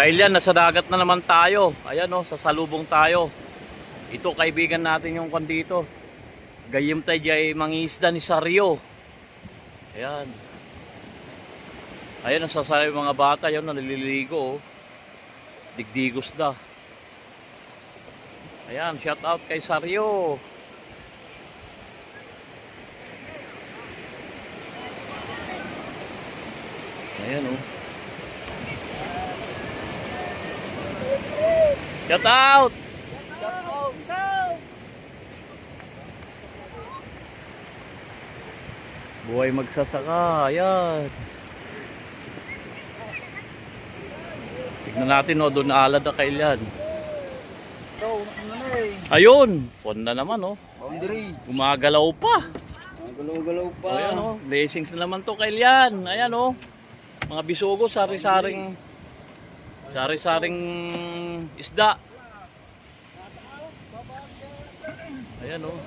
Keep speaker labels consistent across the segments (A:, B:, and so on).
A: Kailan, nasa dagat na naman tayo. Ayan o, sa salubong tayo. Ito kaibigan natin yung kandito. Gayim tayo dyan mangisda ni Sario. Ayan. Ayan, nasasabi yung mga bata. Ayan, naliligo oh. Digdigos na. Ayan, shout out kay Sario. Ayan oh. Shout out! Buhay magsasaka, ayan. Tignan natin no, doon alad na kailan. Ayun, pon na naman oh.
B: Boundary.
A: Gumagalaw pa.
B: Galaw-galaw pa.
A: Ayan oh, blessings na naman to kailan. Ayan oh. Mga bisugo, sari-saring sari-saring isda. Ayan oh.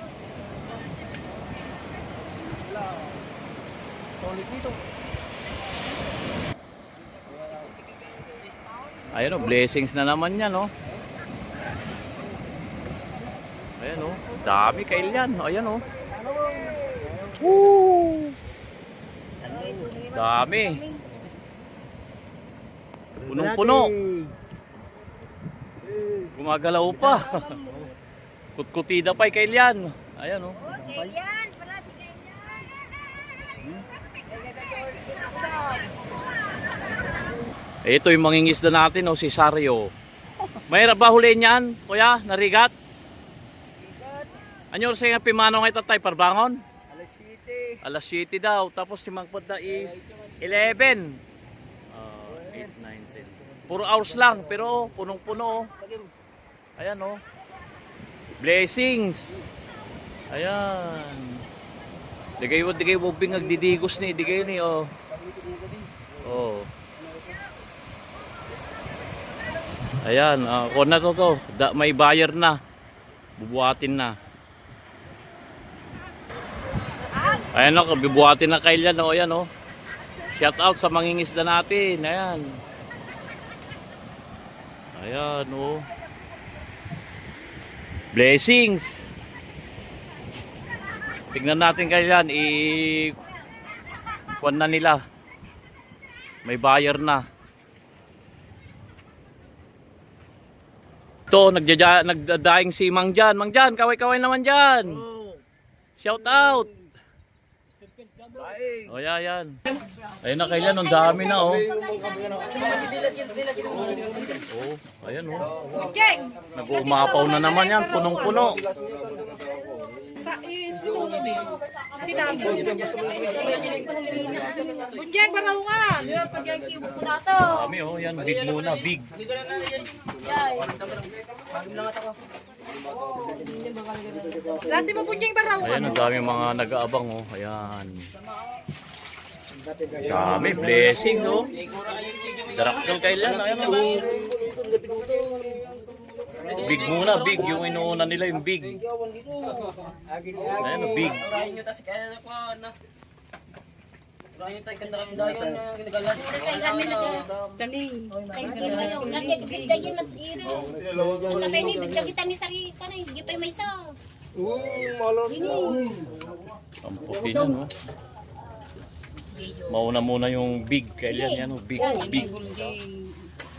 A: Ayan oh, blessings na naman yan oh. Ayan oh, dami kailan. Ayan oh. Woo! Dami. Punong-puno. Gumagalaw pa. Kutkutida pa kay Lian. Ayan oh.
C: Ganyan, pala si ganyan.
A: Eh, Ito yung mangingisda natin oh, si Sario. Mahirap ba huliin yan, kuya? Narigat? Anyo sa pimano nga tatay parbangon?
B: Alas City.
A: Alas 7 daw. Tapos si Magpad na is 11. 8, 9, 10. Puro hours lang. Pero punong-puno. oh. Ayan oh. Blessings. Ayan. Digay mo, digay mo bingag ni. Digay ni oh. Oh. Ayan. Uh, kung na to to. May buyer na. Bubuhatin na. Ayan o, bibuhatin na kailan o, ayan o. Shout out sa mangingisda natin, ayan. Ayan o. Blessings. Tignan natin kailan, i... Kuan na nila. May buyer na. Ito, nagdadaing si Mang Jan. Mang Jan, kaway-kaway naman dyan. Shout out.
B: Ay.
A: O yan, yan. Ayun na kailan, ang dami na oh. Oh, ayan oh. Nag-uumapaw na naman yan, punong-puno.
C: Kami. Sinabi. Bunjeng, baraw nga. Pag yung kibo ko na to.
A: Dami oh, yan, big muna, big.
C: Lasi mo bunjeng baraw nga.
A: Ayan, ang dami mga nag-aabang oh. Ayan. Dami, blessing oh. Daraktal kailan, ayan oh. Big muna, big. Yung inuuna nila yung big. Ayan oh, big.
D: Kay kami nagdali. Kay kami lagi bigdayin mat iri. Ang kami ni bigdagitan ni sari kanay gipay may isa.
B: Uh, malor.
A: Ang puti na no. Mauna muna yung big. Kailan yan oh, big, big.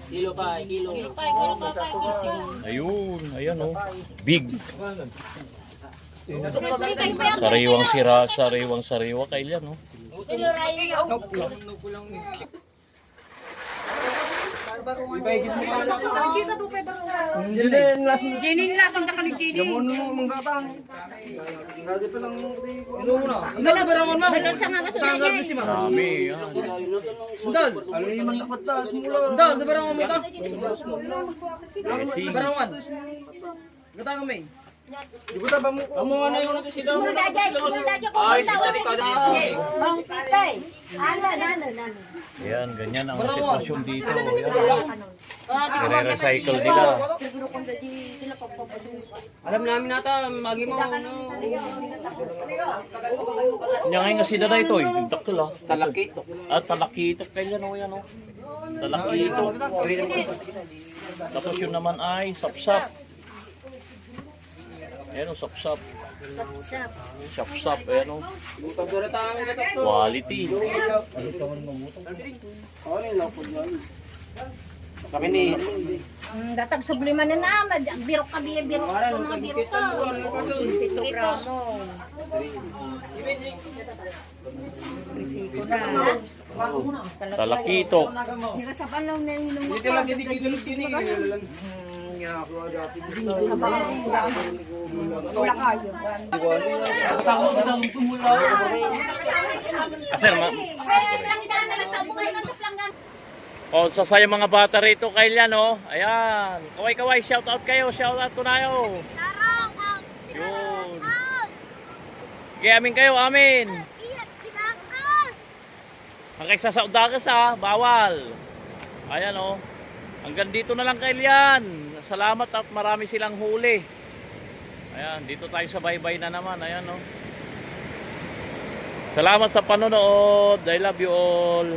D: Kilo pa, kilo pa kising.
A: Ayun, ayan oh. Big.
D: Pa.
A: Sariwang sira, sariwang sariwa kailan oh.
D: Kilo ray.
C: Nakikita mo kay baraw nga.
B: Jilin, last na.
C: Jenin lasan ta kani Jenin.
B: Gamon mo, manggatang. Lagi pa lang. Ano na? Ang dala mo.
D: Balon sa mga sunay.
B: ni si Ma.
A: Dami.
B: Alam niyo man dapat ta simula. Sundal, da barangon mo ta. Kami. Di ko ta ba mo? Amo ano yung nato si
D: Mura dajay, mura dajay ko. Ay, sa sari ka Bang pitay. Ano, ano, ano.
A: Ayan, ganyan ang sitwasyon dito. Ayan. Nire-recycle nila.
B: Alam namin nata, magi mo. ano.
A: Yan ngayon nga sila na ito eh. Daktul ah.
B: Talaki.
A: At talakitok kailan oh yan oh. talakito. Tapos yun naman ay sapsap. Ayan o, sapsap.
D: Sap-sap.
A: Sapsap, ayan o. Quality.
B: Kami ni.
D: Ang datag subliman na naman. Birok ka, birok ka, mga birok ka. Pito gramo.
A: Talakito.
D: Nikasapan lang na yung inom
B: Dito lang, dito dito
D: Lang na lang sa bukay lang sa planggan.
A: O, sa sayo mga bata rito, Kailan, o. Ayan. Kaway-kaway, shout out kayo, shout out ko na yun. Yun. Kaya amin kayo, amin. Hanggang sa Saudagas ha, bawal. Ayan o. Hanggang dito na lang kay Lian. Salamat at marami silang huli. Ayan, dito tayo sa baybay na naman. Ayan, no. Salamat sa panonood. I love you all.